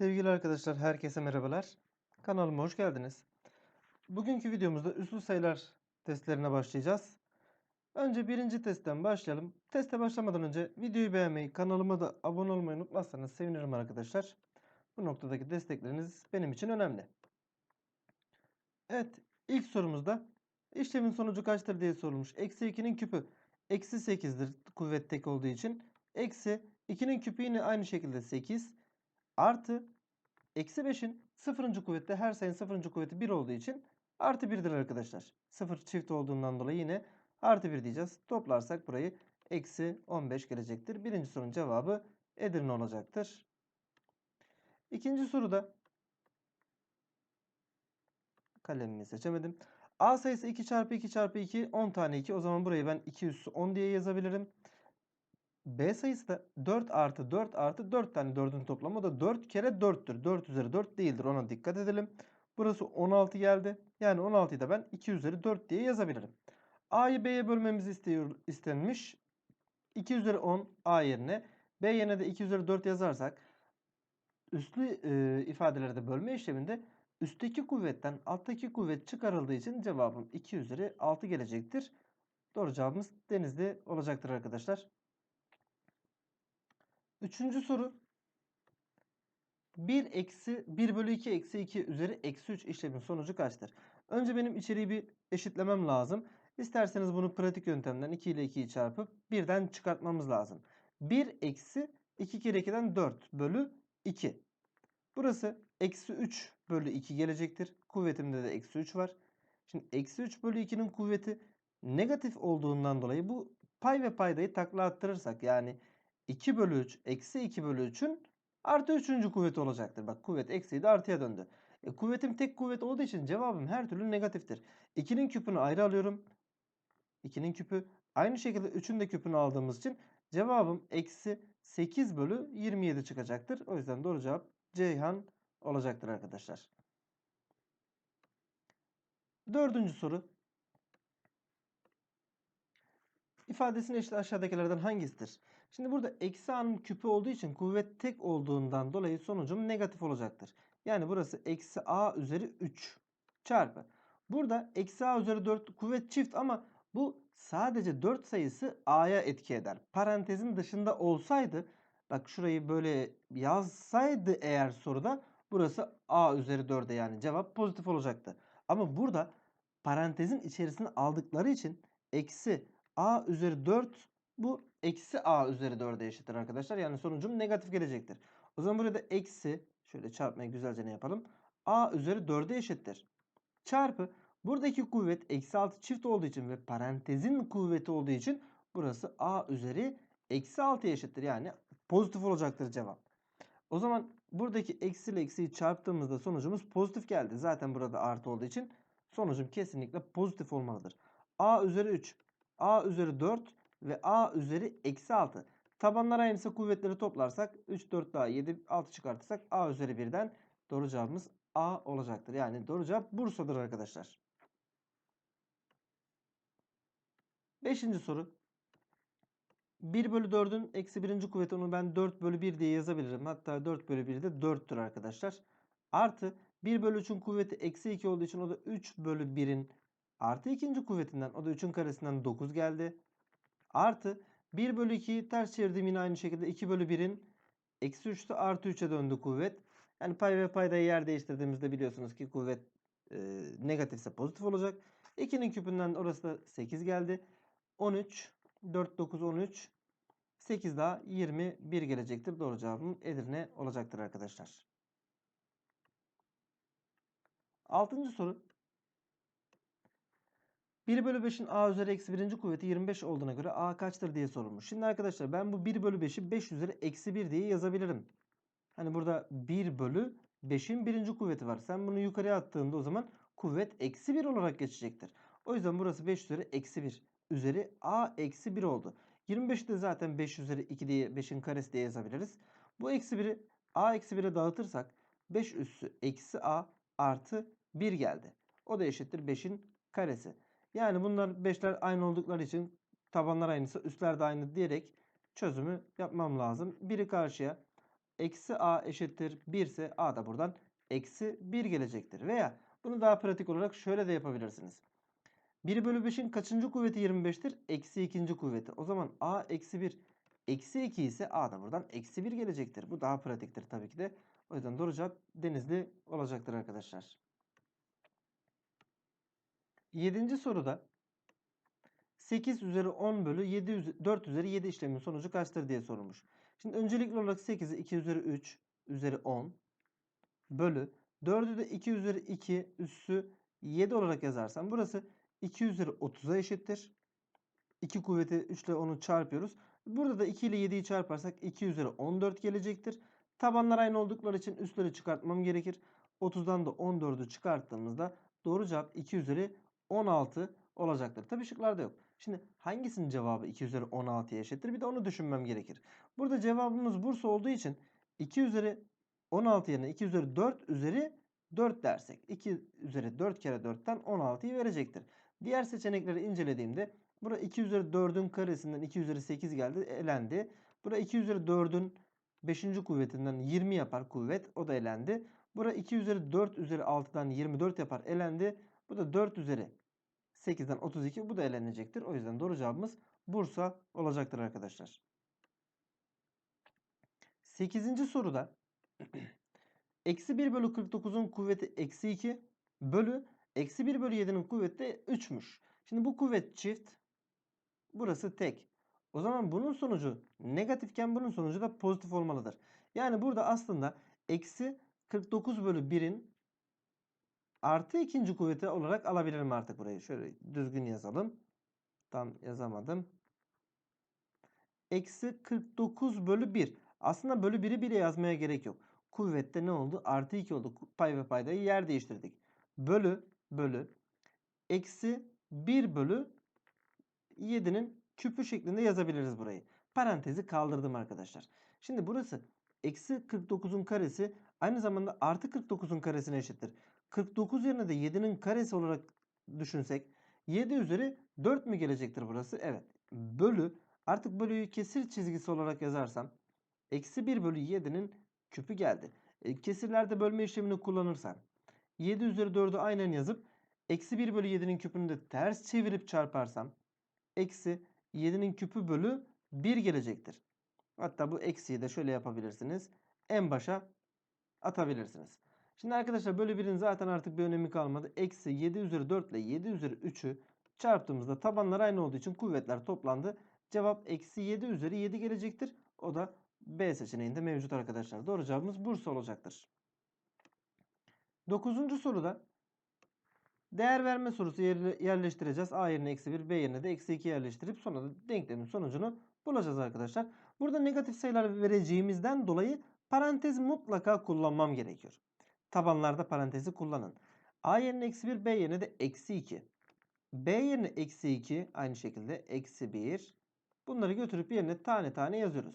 Sevgili arkadaşlar, herkese merhabalar. Kanalıma hoş geldiniz. Bugünkü videomuzda üslü sayılar testlerine başlayacağız. Önce birinci testten başlayalım. Teste başlamadan önce videoyu beğenmeyi, kanalıma da abone olmayı unutmazsanız sevinirim arkadaşlar. Bu noktadaki destekleriniz benim için önemli. Evet, ilk sorumuzda işlemin sonucu kaçtır diye sorulmuş. Eksi 2'nin küpü eksi 8'dir kuvvet tek olduğu için. Eksi 2'nin küpü yine aynı şekilde 8. Artı eksi 5'in sıfırıncı kuvvette her sayının sıfırıncı kuvveti 1 olduğu için artı 1'dir arkadaşlar. Sıfır çift olduğundan dolayı yine artı 1 diyeceğiz. Toplarsak burayı eksi 15 gelecektir. Birinci sorunun cevabı Edirne olacaktır. İkinci soruda kalemimi seçemedim. A sayısı 2 çarpı 2 çarpı 2 10 tane 2. O zaman burayı ben 2 üssü 10 diye yazabilirim. B sayısı da 4 artı 4 artı 4 tane 4'ün toplamı da 4 kere 4'tür. 4 üzeri 4 değildir ona dikkat edelim. Burası 16 geldi. Yani 16'yı da ben 2 üzeri 4 diye yazabilirim. A'yı B'ye bölmemiz istiyor, istenmiş. 2 üzeri 10 A yerine. B yerine de 2 üzeri 4 yazarsak üstlü e, ifadelerde bölme işleminde üstteki kuvvetten alttaki kuvvet çıkarıldığı için cevabım 2 üzeri 6 gelecektir. Doğru cevabımız denizli olacaktır arkadaşlar. Üçüncü soru. 1 eksi 1 bölü 2 eksi 2 üzeri eksi 3 işlemin sonucu kaçtır? Önce benim içeriği bir eşitlemem lazım. İsterseniz bunu pratik yöntemden 2 ile 2'yi çarpıp 1'den çıkartmamız lazım. 1 eksi 2 kere 2'den 4 bölü 2. Burası eksi 3 bölü 2 gelecektir. Kuvvetimde de eksi 3 var. Şimdi eksi 3 bölü 2'nin kuvveti negatif olduğundan dolayı bu pay ve paydayı takla attırırsak yani 2 bölü 3 eksi 2 bölü 3'ün artı 3. kuvveti olacaktır. Bak kuvvet eksiydi artıya döndü. E, kuvvetim tek kuvvet olduğu için cevabım her türlü negatiftir. 2'nin küpünü ayrı alıyorum. 2'nin küpü aynı şekilde 3'ün de küpünü aldığımız için cevabım eksi 8 bölü 27 çıkacaktır. O yüzden doğru cevap Ceyhan olacaktır arkadaşlar. Dördüncü soru. İfadesinin eşit aşağıdakilerden hangisidir? Şimdi burada eksi a'nın küpü olduğu için kuvvet tek olduğundan dolayı sonucum negatif olacaktır. Yani burası eksi a üzeri 3 çarpı. Burada eksi a üzeri 4 kuvvet çift ama bu sadece 4 sayısı a'ya etki eder. Parantezin dışında olsaydı bak şurayı böyle yazsaydı eğer soruda burası a üzeri 4'e yani cevap pozitif olacaktı. Ama burada parantezin içerisine aldıkları için eksi a üzeri 4 bu eksi a üzeri 4'e eşittir arkadaşlar. Yani sonucum negatif gelecektir. O zaman burada eksi şöyle çarpmayı güzelce ne yapalım? a üzeri 4'e eşittir. Çarpı buradaki kuvvet eksi 6 çift olduğu için ve parantezin kuvveti olduğu için burası a üzeri eksi 6'ya eşittir. Yani pozitif olacaktır cevap. O zaman buradaki eksi ile eksiyi çarptığımızda sonucumuz pozitif geldi. Zaten burada artı olduğu için sonucum kesinlikle pozitif olmalıdır. a üzeri 3, a üzeri 4 ve a üzeri eksi 6. Tabanlar aynısı kuvvetleri toplarsak 3, 4 daha 7, 6 çıkartırsak a üzeri 1'den doğru cevabımız a olacaktır. Yani doğru cevap Bursa'dır arkadaşlar. Beşinci soru. 1 bölü 4'ün eksi birinci kuvveti onu ben 4 bölü 1 diye yazabilirim. Hatta 4 bölü 1 de 4'tür arkadaşlar. Artı 1 bölü 3'ün kuvveti eksi 2 olduğu için o da 3 bölü 1'in artı ikinci kuvvetinden o da 3'ün karesinden 9 geldi. Artı 1 bölü 2'yi ters çevirdim yine aynı şekilde 2 bölü 1'in eksi 3'te artı 3'e döndü kuvvet. Yani pay ve paydayı yer değiştirdiğimizde biliyorsunuz ki kuvvet e, negatifse pozitif olacak. 2'nin küpünden orası da 8 geldi. 13, 4, 9, 13, 8 daha 21 gelecektir. Doğru cevabım Edirne olacaktır arkadaşlar. Altıncı soru. 1 bölü 5'in a üzeri eksi 1. kuvveti 25 olduğuna göre a kaçtır diye sorulmuş. Şimdi arkadaşlar ben bu 1 bölü 5'i 5 üzeri eksi 1 diye yazabilirim. Hani burada 1 bölü 5'in birinci kuvveti var. Sen bunu yukarıya attığında o zaman kuvvet eksi 1 olarak geçecektir. O yüzden burası 5 üzeri eksi 1 üzeri a eksi 1 oldu. 25'i de zaten 5 üzeri 2 diye 5'in karesi diye yazabiliriz. Bu eksi 1'i a eksi 1'e dağıtırsak 5 üssü eksi a artı 1 geldi. O da eşittir 5'in karesi. Yani bunlar 5'ler aynı oldukları için tabanlar aynısı üstler de aynı diyerek çözümü yapmam lazım. Biri karşıya eksi a eşittir 1 ise a da buradan eksi 1 gelecektir. Veya bunu daha pratik olarak şöyle de yapabilirsiniz. 1 bölü 5'in kaçıncı kuvveti 25'tir? Eksi ikinci kuvveti. O zaman a eksi 1 eksi 2 ise a da buradan eksi 1 gelecektir. Bu daha pratiktir tabii ki de. O yüzden doğru cevap denizli olacaktır arkadaşlar. Yedinci soruda 8 üzeri 10 bölü 7 üze- 4 üzeri 7 işlemin sonucu kaçtır diye sorulmuş. Şimdi öncelikli olarak 8'i 2 üzeri 3 üzeri 10 bölü 4'ü de 2 üzeri 2 üssü 7 olarak yazarsam burası 2 üzeri 30'a eşittir. 2 kuvveti 3 ile 10'u çarpıyoruz. Burada da 2 ile 7'yi çarparsak 2 üzeri 14 gelecektir. Tabanlar aynı oldukları için üstleri çıkartmam gerekir. 30'dan da 14'ü çıkarttığımızda doğru cevap 2 üzeri 16 olacaktır. Tabii şıklarda yok. Şimdi hangisinin cevabı 2 üzeri 16'ya eşittir? Bir de onu düşünmem gerekir. Burada cevabımız Bursa olduğu için 2 üzeri 16 yerine 2 üzeri 4 üzeri 4 dersek 2 üzeri 4 kere 4'ten 16'yı verecektir. Diğer seçenekleri incelediğimde bura 2 üzeri 4'ün karesinden 2 üzeri 8 geldi elendi. Bura 2 üzeri 4'ün 5. kuvvetinden 20 yapar kuvvet o da elendi. Bura 2 üzeri 4 üzeri 6'dan 24 yapar elendi. Bu da 4 üzeri 8'den 32 bu da elenecektir. O yüzden doğru cevabımız Bursa olacaktır arkadaşlar. 8. soruda eksi 1 bölü 49'un kuvveti eksi 2 bölü eksi 1 bölü 7'nin kuvveti de 3'müş. Şimdi bu kuvvet çift. Burası tek. O zaman bunun sonucu negatifken bunun sonucu da pozitif olmalıdır. Yani burada aslında eksi 49 bölü 1'in artı ikinci kuvveti olarak alabilirim artık burayı. Şöyle düzgün yazalım. Tam yazamadım. Eksi 49 bölü 1. Aslında bölü 1'i bile yazmaya gerek yok. Kuvvette ne oldu? Artı 2 oldu. Pay ve paydayı yer değiştirdik. Bölü bölü eksi 1 bölü 7'nin küpü şeklinde yazabiliriz burayı. Parantezi kaldırdım arkadaşlar. Şimdi burası eksi 49'un karesi aynı zamanda artı 49'un karesine eşittir. 49 yerine de 7'nin karesi olarak düşünsek 7 üzeri 4 mü gelecektir burası? Evet. Bölü artık bölüyü kesir çizgisi olarak yazarsam eksi 1 bölü 7'nin küpü geldi. E, kesirlerde bölme işlemini kullanırsam 7 üzeri 4'ü aynen yazıp eksi 1 bölü 7'nin küpünü de ters çevirip çarparsam eksi 7'nin küpü bölü 1 gelecektir. Hatta bu eksiyi de şöyle yapabilirsiniz. En başa atabilirsiniz. Şimdi arkadaşlar bölü 1'in zaten artık bir önemi kalmadı. Eksi 7 üzeri 4 ile 7 üzeri 3'ü çarptığımızda tabanlar aynı olduğu için kuvvetler toplandı. Cevap eksi 7 üzeri 7 gelecektir. O da B seçeneğinde mevcut arkadaşlar. Doğru cevabımız Bursa olacaktır. Dokuzuncu soruda değer verme sorusu yerle- yerleştireceğiz. A yerine eksi 1, B yerine de eksi 2 yerleştirip sonra da denklemin sonucunu bulacağız arkadaşlar. Burada negatif sayılar vereceğimizden dolayı parantez mutlaka kullanmam gerekiyor. Tabanlarda parantezi kullanın. A yerine eksi 1, B yerine de eksi 2. B yerine eksi 2 aynı şekilde eksi 1. Bunları götürüp yerine tane tane yazıyoruz.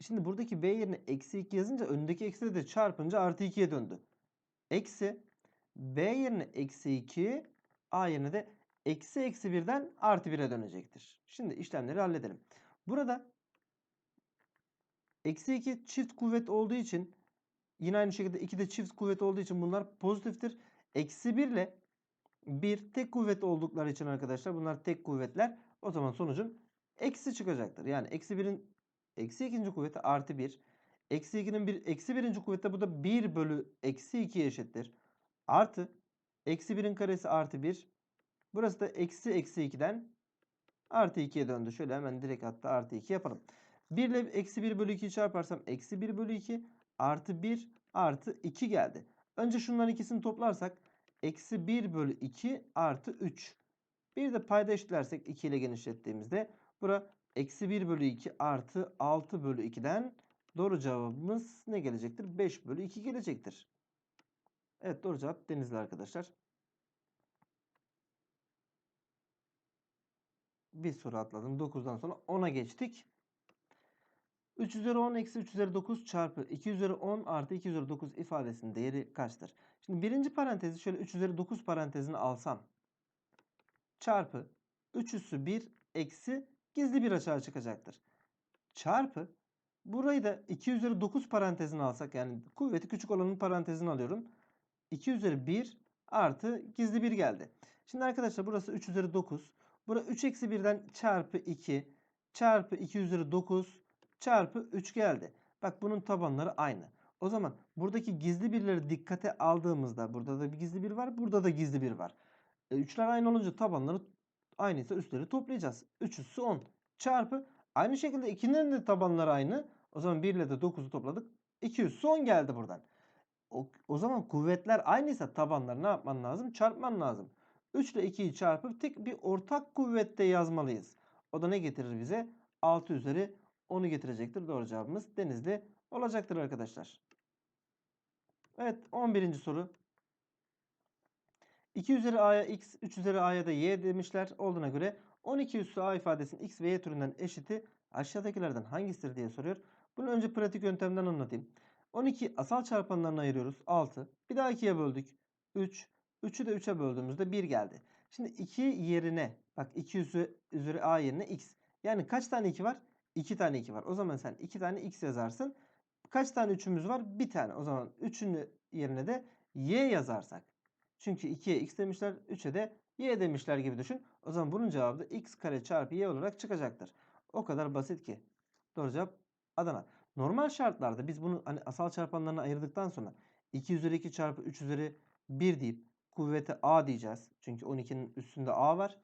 Şimdi buradaki B yerine eksi 2 yazınca önündeki eksi de çarpınca artı 2'ye döndü. Eksi B yerine eksi 2 A yerine de eksi eksi 1'den artı 1'e dönecektir. Şimdi işlemleri halledelim. Burada eksi 2 çift kuvvet olduğu için yine aynı şekilde 2 de çift kuvvet olduğu için bunlar pozitiftir. Eksi 1 ile 1 tek kuvvet oldukları için arkadaşlar bunlar tek kuvvetler. O zaman sonucun eksi çıkacaktır. Yani eksi 1'in eksi ikinci kuvveti artı 1. Eksi 2'nin bir, eksi birinci kuvvette bu da 1 bölü eksi 2 eşittir. Artı eksi 1'in karesi artı 1. Burası da eksi eksi 2'den artı 2'ye döndü. Şöyle hemen direkt hatta artı 2 yapalım. 1 ile eksi 1 bölü 2'yi çarparsam eksi 1 bölü 2 artı 1 artı 2 geldi. Önce şunların ikisini toplarsak eksi 1 bölü 2 artı 3. Bir de payda eşitlersek 2 ile genişlettiğimizde bura eksi 1 bölü 2 artı 6 bölü 2'den doğru cevabımız ne gelecektir? 5 bölü 2 gelecektir. Evet doğru cevap Denizli arkadaşlar. Bir soru atladım. 9'dan sonra 10'a geçtik. 3 üzeri 10 eksi 3 üzeri 9 çarpı 2 üzeri 10 artı 2 üzeri 9 ifadesinin değeri kaçtır? Şimdi birinci parantezi şöyle 3 üzeri 9 parantezini alsam çarpı 3 üssü 1 eksi gizli bir açığa çıkacaktır. Çarpı Burayı da 2 üzeri 9 parantezine alsak yani kuvveti küçük olanın parantezine alıyorum. 2 üzeri 1 artı gizli 1 geldi. Şimdi arkadaşlar burası 3 üzeri 9. Bura 3 eksi 1'den çarpı 2 çarpı 2 üzeri 9 çarpı 3 geldi. Bak bunun tabanları aynı. O zaman buradaki gizli birleri dikkate aldığımızda burada da bir gizli bir var. Burada da gizli bir var. E, üçler aynı olunca tabanları aynıysa üstleri toplayacağız. 3 üssü 10 çarpı aynı şekilde 2'nin de tabanları aynı. O zaman 1 ile de 9'u topladık. 2 üssü 10 geldi buradan. O, o zaman kuvvetler aynıysa tabanları ne yapman lazım? Çarpman lazım. 3 ile 2'yi çarpıp tek bir ortak kuvvette yazmalıyız. O da ne getirir bize? 6 üzeri 10'u getirecektir. Doğru cevabımız Denizli olacaktır arkadaşlar. Evet 11. soru. 2 üzeri a'ya x, 3 üzeri a'ya da y demişler. Olduğuna göre 12 üssü a ifadesinin x ve y türünden eşiti aşağıdakilerden hangisidir diye soruyor. Bunu önce pratik yöntemden anlatayım. 12 asal çarpanlarına ayırıyoruz. 6. Bir daha 2'ye böldük. 3. 3'ü de 3'e böldüğümüzde 1 geldi. Şimdi 2 yerine bak 2 üzeri, üzeri a yerine x. Yani kaç tane 2 var? 2 tane 2 var. O zaman sen 2 tane x yazarsın. Kaç tane 3'ümüz var? Bir tane. O zaman 3'ün yerine de y yazarsak. Çünkü 2'ye x demişler, 3'e de y demişler gibi düşün. O zaman bunun cevabı da x kare çarpı y olarak çıkacaktır. O kadar basit ki. Doğru cevap Adana. Normal şartlarda biz bunu hani asal çarpanlarına ayırdıktan sonra 2 üzeri 2 çarpı 3 üzeri 1 deyip kuvvete a diyeceğiz. Çünkü 12'nin üstünde a var.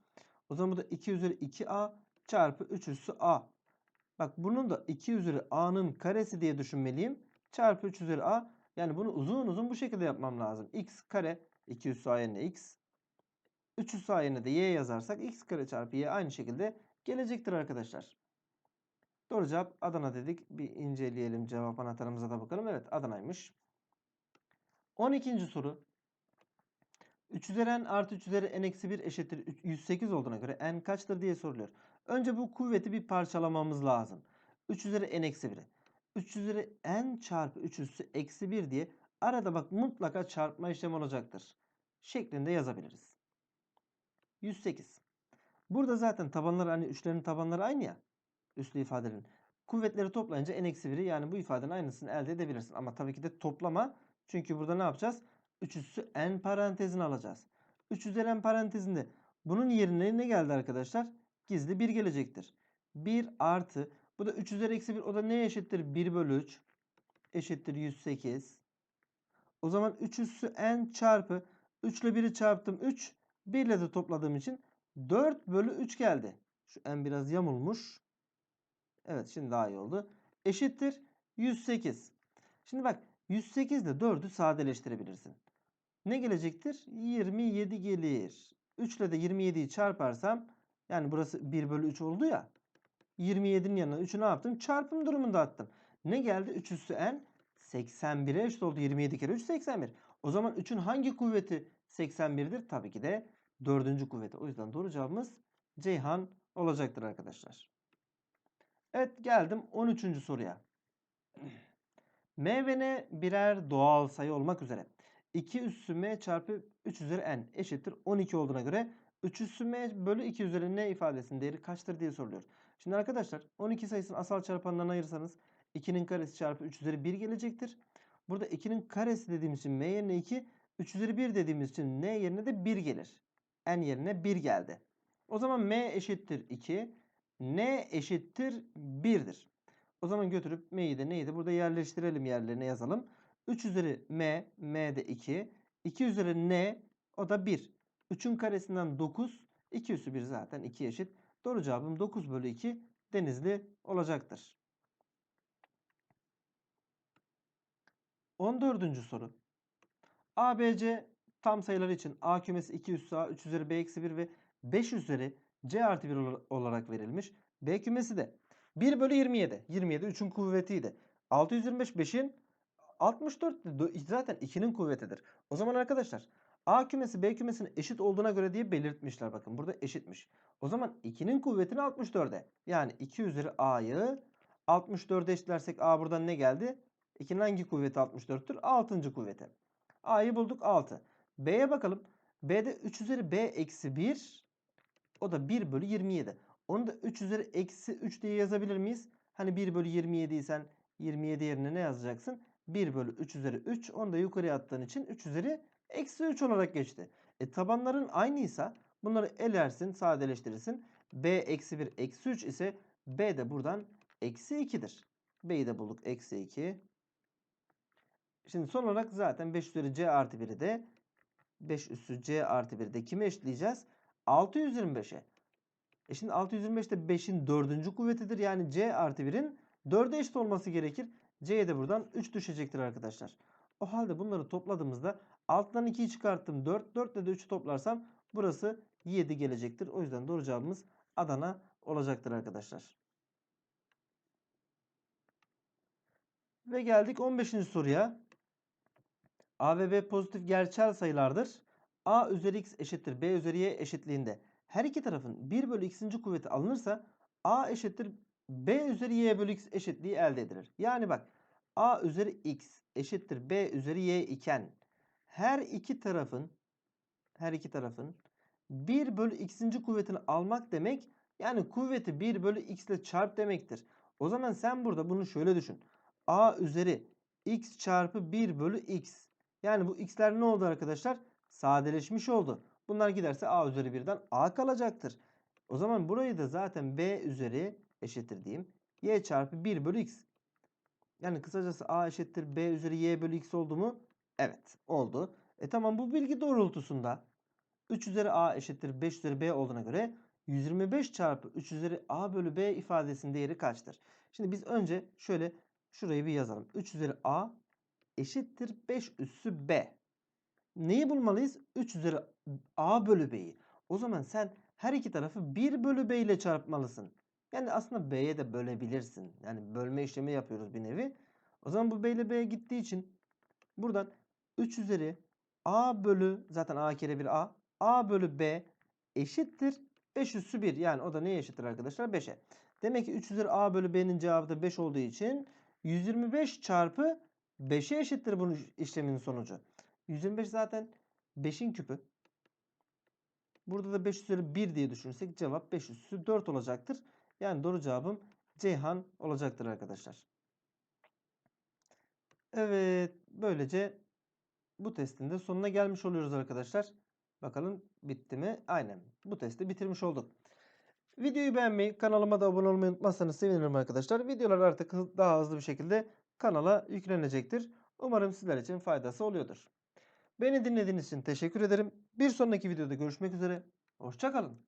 O zaman bu da 2 üzeri 2a çarpı 3 üssü a. Bak bunun da 2 üzeri a'nın karesi diye düşünmeliyim. Çarpı 3 üzeri a. Yani bunu uzun uzun bu şekilde yapmam lazım. x kare 2 üssü a yerine x. 3 üssü a yerine de y yazarsak x kare çarpı y aynı şekilde gelecektir arkadaşlar. Doğru cevap Adana dedik. Bir inceleyelim cevap anahtarımıza da bakalım. Evet Adana'ymış. 12. soru. 3 üzeri n artı 3 üzeri n eksi 1 eşittir 108 olduğuna göre n kaçtır diye soruluyor. Önce bu kuvveti bir parçalamamız lazım. 3 üzeri n eksi 1'i. 3 üzeri n çarpı 3 üssü eksi 1 diye arada bak mutlaka çarpma işlemi olacaktır. Şeklinde yazabiliriz. 108. Burada zaten tabanlar hani üçlerin tabanları aynı ya. Üslü ifadelerin. Kuvvetleri toplayınca n eksi 1'i yani bu ifadenin aynısını elde edebilirsin. Ama tabii ki de toplama. Çünkü burada ne yapacağız? 3 üssü n parantezini alacağız. 3 üzeri n parantezinde bunun yerine ne geldi arkadaşlar? Gizli 1 gelecektir. 1 artı bu da 3 üzeri eksi 1 o da neye eşittir? 1 bölü 3 eşittir 108. O zaman 3 üssü n çarpı 3 ile 1'i çarptım 3. 1 ile de topladığım için 4 bölü 3 geldi. Şu n biraz yamulmuş. Evet şimdi daha iyi oldu. Eşittir 108. Şimdi bak 108 ile 4'ü sadeleştirebilirsin. Ne gelecektir? 27 gelir. 3 ile de 27'yi çarparsam yani burası 1 bölü 3 oldu ya. 27'nin yanına 3'ü ne yaptım? Çarpım durumunda attım. Ne geldi? 3 üssü n 81'e eşit oldu. 27 kere 3 81. O zaman 3'ün hangi kuvveti 81'dir? Tabii ki de 4. kuvveti. O yüzden doğru cevabımız Ceyhan olacaktır arkadaşlar. Evet geldim 13. soruya. M ve N birer doğal sayı olmak üzere 2 üssü M çarpı 3 üzeri N eşittir 12 olduğuna göre 3 üssü M bölü 2 üzeri N ifadesinin değeri kaçtır diye soruluyor. Şimdi arkadaşlar 12 sayısını asal çarpanlarına ayırırsanız 2'nin karesi çarpı 3 üzeri 1 gelecektir. Burada 2'nin karesi dediğimiz için M yerine 2, 3 üzeri 1 dediğimiz için N yerine de 1 gelir. N yerine 1 geldi. O zaman M eşittir 2, N eşittir 1'dir. O zaman götürüp M'yi de N'yi de burada yerleştirelim yerlerine yazalım. 3 üzeri M, M de 2. 2 üzeri N o da 1. 3'ün karesinden 9. 2 üssü 1 zaten 2 eşit. Doğru cevabım 9 bölü 2 denizli olacaktır. 14. soru. ABC tam sayıları için A kümesi 2 üssü A, 3 üzeri B eksi 1 ve 5 üzeri C artı 1 olarak verilmiş. B kümesi de 1 bölü 27. 27 3'ün kuvvetiydi. 625 5'in 64 zaten 2'nin kuvvetidir. O zaman arkadaşlar A kümesi B kümesinin eşit olduğuna göre diye belirtmişler. Bakın burada eşitmiş. O zaman 2'nin kuvvetini 64'e. Yani 2 üzeri A'yı 64'e eşitlersek A buradan ne geldi? 2'nin hangi kuvveti 64'tür? 6. kuvveti. A'yı bulduk 6. B'ye bakalım. B'de 3 üzeri B eksi 1 o da 1 bölü 27. Onu da 3 üzeri eksi 3 diye yazabilir miyiz? Hani 1 bölü 27 isen 27 yerine ne yazacaksın? 1 bölü 3 üzeri 3. Onu da yukarıya attığın için 3 üzeri eksi 3 olarak geçti. E tabanların aynıysa bunları elersin, sadeleştirirsin. b eksi 1 eksi 3 ise b de buradan eksi 2'dir. b'yi de bulduk eksi 2. Şimdi son olarak zaten 5 üzeri c artı 1'i de 5 üssü c artı 1'i de kime eşitleyeceğiz? 625'e. E şimdi 625 de 5'in dördüncü kuvvetidir. Yani c artı 1'in 4'e eşit olması gerekir. C'ye de buradan 3 düşecektir arkadaşlar. O halde bunları topladığımızda alttan 2'yi çıkarttım 4. 4 ile de 3'ü toplarsam burası 7 gelecektir. O yüzden doğru cevabımız Adana olacaktır arkadaşlar. Ve geldik 15. soruya. A ve B pozitif gerçel sayılardır. A üzeri x eşittir B üzeri y eşitliğinde her iki tarafın 1 bölü x'inci kuvveti alınırsa A eşittir B üzeri y bölü x eşitliği elde edilir. Yani bak A üzeri x eşittir B üzeri y iken her iki tarafın her iki tarafın 1 bölü x'inci kuvvetini almak demek yani kuvveti 1 bölü x ile çarp demektir. O zaman sen burada bunu şöyle düşün. A üzeri x çarpı 1 bölü x. Yani bu x'ler ne oldu arkadaşlar? Sadeleşmiş oldu. Bunlar giderse a üzeri 1'den a kalacaktır. O zaman burayı da zaten b üzeri eşittir diyeyim. y çarpı 1 bölü x. Yani kısacası a eşittir b üzeri y bölü x oldu mu? Evet oldu. E tamam bu bilgi doğrultusunda 3 üzeri a eşittir 5 üzeri b olduğuna göre 125 çarpı 3 üzeri a bölü b ifadesinin değeri kaçtır? Şimdi biz önce şöyle şurayı bir yazalım. 3 üzeri a eşittir 5 üssü b. Neyi bulmalıyız? 3 üzeri a bölü b'yi. O zaman sen her iki tarafı 1 bölü b ile çarpmalısın. Yani aslında b'ye de bölebilirsin. Yani bölme işlemi yapıyoruz bir nevi. O zaman bu b ile b gittiği için buradan 3 üzeri a bölü zaten a kere 1 a. a bölü b eşittir 5 üssü 1. Yani o da neye eşittir arkadaşlar? 5'e. Demek ki 3 üzeri a bölü b'nin cevabı da 5 olduğu için 125 çarpı 5'e eşittir bunun işleminin sonucu. 125 zaten 5'in küpü. Burada da 5 üzeri 1 diye düşünürsek cevap 5 üssü 4 olacaktır. Yani doğru cevabım Ceyhan olacaktır arkadaşlar. Evet böylece bu testin de sonuna gelmiş oluyoruz arkadaşlar. Bakalım bitti mi? Aynen bu testi bitirmiş olduk. Videoyu beğenmeyi, kanalıma da abone olmayı unutmazsanız sevinirim arkadaşlar. Videolar artık daha hızlı bir şekilde kanala yüklenecektir. Umarım sizler için faydası oluyordur. Beni dinlediğiniz için teşekkür ederim. Bir sonraki videoda görüşmek üzere. Hoşçakalın.